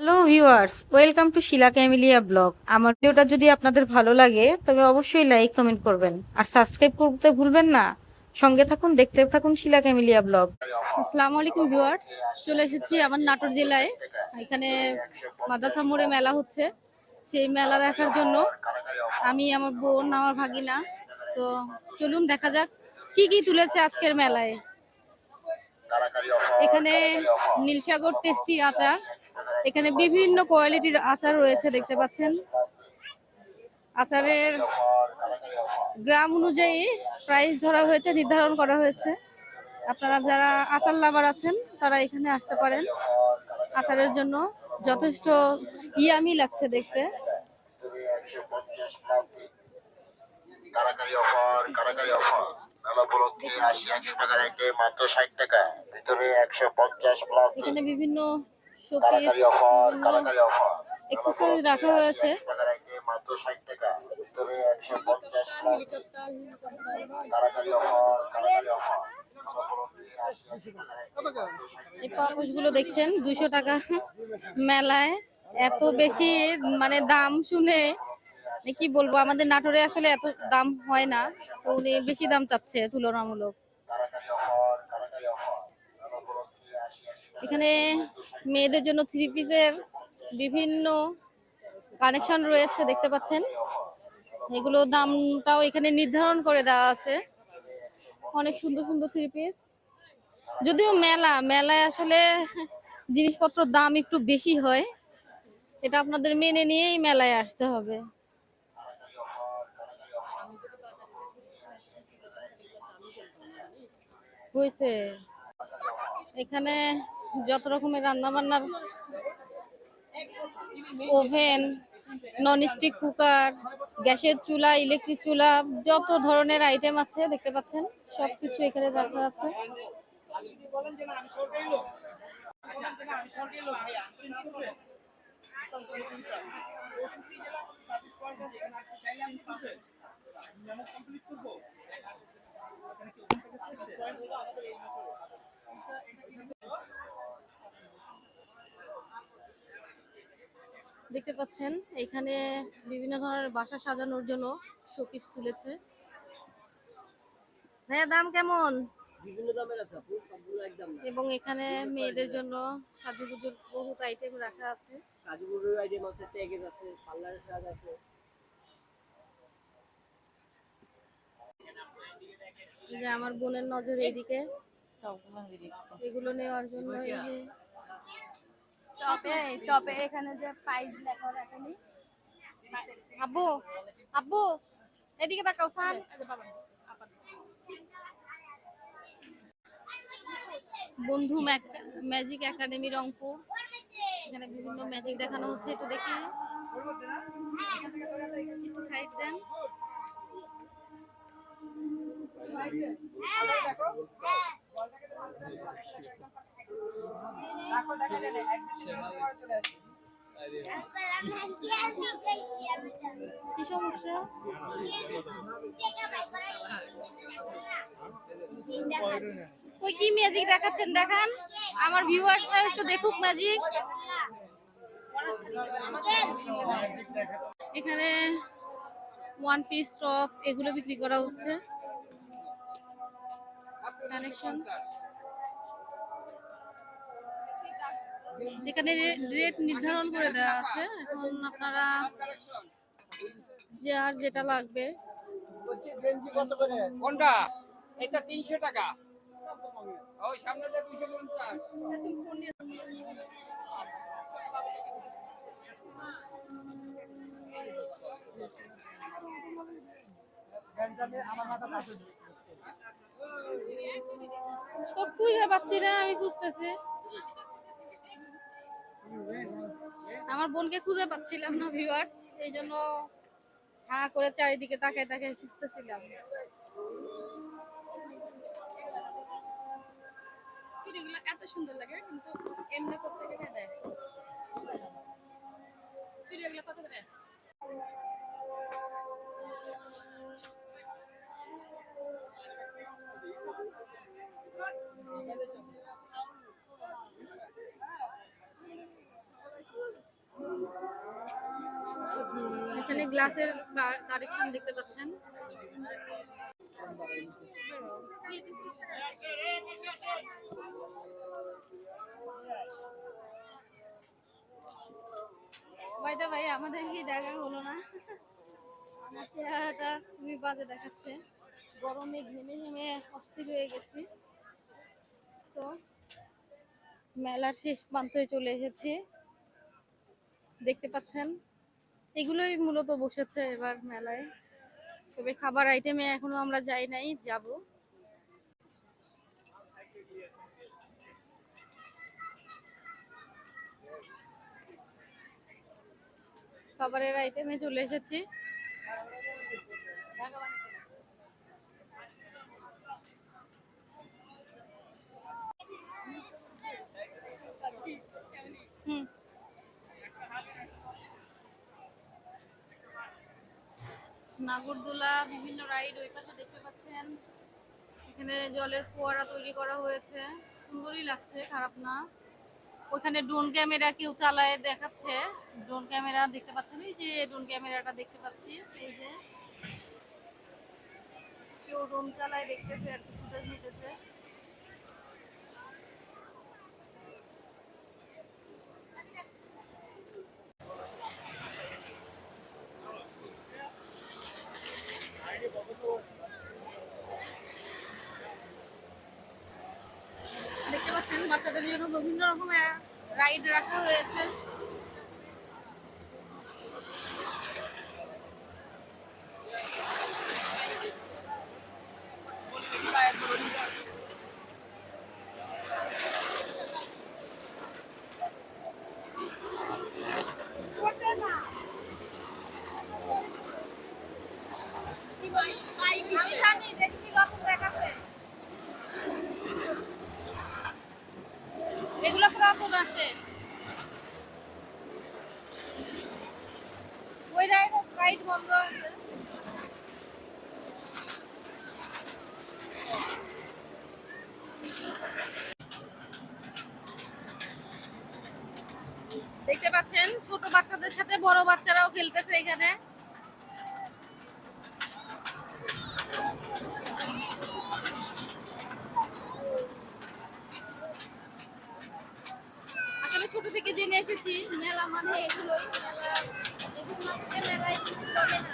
Hello viewers, welcome to Shila Camellia blog. আমার ভিডিওটা যদি আপনাদের ভালো লাগে, তবে অবশ্যই লাইক, কমেন্ট করবেন। আর সাবস্ক্রাইব করতে ভুলবেন না। সঙ্গে থাকুন, দেখতে থাকুন শিলা ক্যামিলিয়া ব্লগ। আসসালামু আলাইকুম ভিউয়ার্স, চলে এসেছি আমার নাটোর জেলায়। এখানে মাদ্রাসা মোড়ে মেলা হচ্ছে। সেই মেলা দেখার জন্য আমি, আমার বোন, আমার ভাগিনা। তো চলুন দেখা যাক কি কি তুলেছে আজকের মেলায়। এখানে নীলসাগর টেস্টি আচার এখানে বিভিন্ন কোয়ালিটির আচার রয়েছে দেখতে পাচ্ছেন। আচারের গ্রাম অনুযায়ী প্রাইস ধরা হয়েছে নির্ধারণ করা হয়েছে। আপনারা যারা আচার লাভার আছেন তারা এখানে আসতে পারেন। আচারের জন্য যথেষ্ট ইয়ামি লাগছে দেখতে। কারাকারি অফার কারাকারি অফার। মেলা উপলক্ষে আশি একশো টাকার আইটেম মাত্র ষাট টাকা ভিতরে একশো পঞ্চাশ প্লাস এখানে বিভিন্ন শোপিস এক্সেসরিজ রাখা হয়েছে। এই দেখছেন দুইশো টাকা মেলায়। এত বেশি মানে দাম শুনে মানে কি বলব আমাদের নাটোরে আসলে এত দাম হয় না। তো উনি বেশি দাম চাচ্ছে তুলনামূলক। এখানে মেয়েদের জন্য থ্রি পিসের বিভিন্ন কানেকশন রয়েছে, দেখতে পাচ্ছেন। এগুলো দামটাও এখানে নির্ধারণ করে দেওয়া আছে। অনেক সুন্দর সুন্দর থ্রি পিস যদিও মেলা, মেলায় আসলে জিনিসপত্র দাম একটু বেশি হয়। এটা আপনাদের মেনে নিয়েই মেলায় আসতে হবে। এখানে যত রকমের রান্না বান্নার ওভেন ননস্টিক কুকার গ্যাসের চুলা ইলেকট্রিক চুলা, যত ধরনের আইটেম আছে দেখতে পাচ্ছেন, সবকিছু এখানে রাখা আছে। দেখতে পাচ্ছেন এখানে বিভিন্ন ধরনের বাসা সাজানোর জন্য শোপিস তুলেছে। ভাইয়া দাম কেমন? এবং এখানে মেয়েদের জন্য সাজুগুজুর বহুত আইটেম রাখা আছে। সাজুগুড়ির আইটেম আছে ট্যাগের আছে পার্লারের সাজ আছে। যে আমার বোনের নজর এইদিকে। এগুলো নেওয়ার জন্য এই টপে টপে এখানে যে প্রাইস লেখা রাখেনি আব্বু আব্বু, এদিকে তাকাও, সান। বন্ধু ম্যাজিক একাডেমি রংপুর। এখানে বিভিন্ন ম্যাজিক দেখানো হচ্ছে, একটু দেখি। একটু সাইড দেন। কি কই, কি ম্যাজিক দেখাচ্ছেন? দেখান। আমার ভিউয়ার্সরা একটু দেখুক ম্যাজিক এখানে ওয়ান পিস টপ এগুলো বিক্রি করা হচ্ছে। কানেকশন এখানে রেট নির্ধারণ করে দেওয়া আছে। এখন আপনারা যে আর যেটা লাগবে। কোনটা? এটা তিনশো টাকা। ওই সামনেটা দুশো পঞ্চাশ। তো খুঁজে পাচ্ছি না আমি খুঁজতেছি। আমার বোনকে খুঁজে পাচ্ছিলাম না ভিউয়ার্স এই জন্য হ্যাঁ করে চারিদিকে তাকায় তাকায় খুঁজতেছিলাম। চুড়িগুলো এত সুন্দর লাগে, কিন্তু এমনি টাকা দেয়। চুড়িগুলো কত করে? গ্লাসের কালেকশন দেখতে পাচ্ছেন। ভাইটা ভাই আমাদের কি দেখা হলো না। আমার চেহারাটা খুবই বাজে দেখাচ্ছে। গরমে ঘেমে ঘেমে অস্থির হয়ে গেছি। তো মেলার শেষ প্রান্তে চলে এসেছি। দেখতে পাচ্ছেন? এগুলোই মূলত বসেছে এবার মেলায়। তবে খাবার আইটেমে এখনও আমরা যাই নাই, যাব। খাবারের আইটেমে চলে এসেছি। নাগরদোলা, বিভিন্ন রাইড ওই পাশে দেখতে পাচ্ছেন। এখানে জলের ফোয়ারা তৈরি করা হয়েছে। সুন্দরই লাগছে, খারাপ না। ওখানে ড্রোন ক্যামেরা কেউ চালায় দেখাচ্ছে। ড্রোন ক্যামেরা দেখতে পাচ্ছেন? এই যে ড্রোন ক্যামেরাটা দেখতে পাচ্ছি। এই যে। কেউ ড্রোন চালায় দেখতেছে আর কি ফুটেজ নিতেছে দেখতে পাচ্ছেন বাচ্চাদের জন্য বিভিন্ন রকমের রাইড রাখা হয়েছে কি বলি? আমি জানি দেখি কি রকম দেখাচ্ছে ওই বন্ধ দেখতে পাচ্ছেন ছোট বাচ্চাদের সাথে বড় বাচ্চারাও খেলতেছে এখানে। আসলে ছোট থেকে জেনে এসেছি মেলা মানে এগুলোই। মেলা মেলায় কিছু না।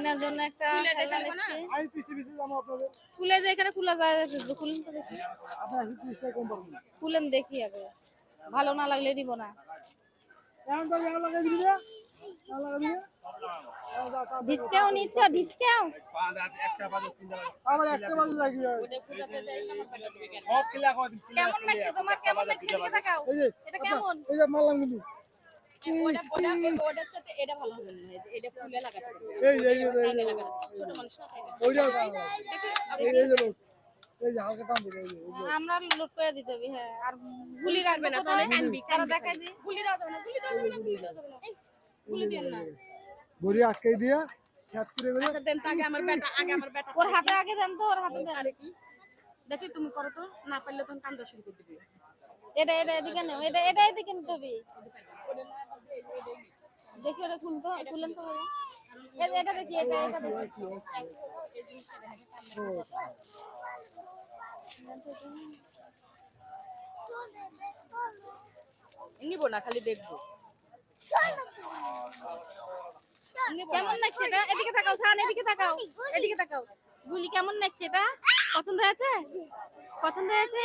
কেনার জন্য একটা খেলনা নিচ্ছি। আমি পিছিয়ে পিছিয়ে যাব আপনাদের? খুলে যে এখানে খোলা যায় খুলুন তো দেখি। খুলেন দেখি আগে। ভালো না লাগলে দিব না। ঢিচকেও নিচ্ছ লাগি কেমন লাগছে? তোমার কেমন লাগছে? এদিকে তাকাও এই যে এটা কেমন? এই যে মারলাম কিন্তু। আমরা লোড করে দিতে হবে হ্যাঁ। আর গুলি রাখবে না তাহলে কোথায় কানবি, তারা দেখাই দিই গুলি না গুলি না গুলি দেওয়া না। গুলি দিন না। বড়ি আটকাই দিয়া করে আচ্ছা দেন আগে আমার বেটা আগে আমার বেটা ওর হাতে আগে দেন তো ওর হাতে দেন। দেখি তুমি করো তো না পারলে তখন কান্দা শুরু করে দিবি। এটা এটা এদিকে নেও এটা এটা এদিকে নিতে হবে দেখি ওটা খুলতো খুলেন তো ভালো। এটা এটা দেখি এটা এটা দেখি। নিব না খালি দেখব। কেমন লাগছে এটা? এদিকে তাকাও সান এদিকে তাকাও এদিকে তাকাও। গুলি কেমন লাগছে এটা? পছন্দ হয়েছে? পছন্দ হয়েছে?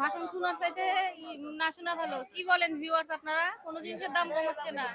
ভাষণ শোনার চাইতে না শোনা ভালো। কি বলেন ভিউয়ার্স আপনারা? কোনো জিনিসের দাম কমাচ্ছে না।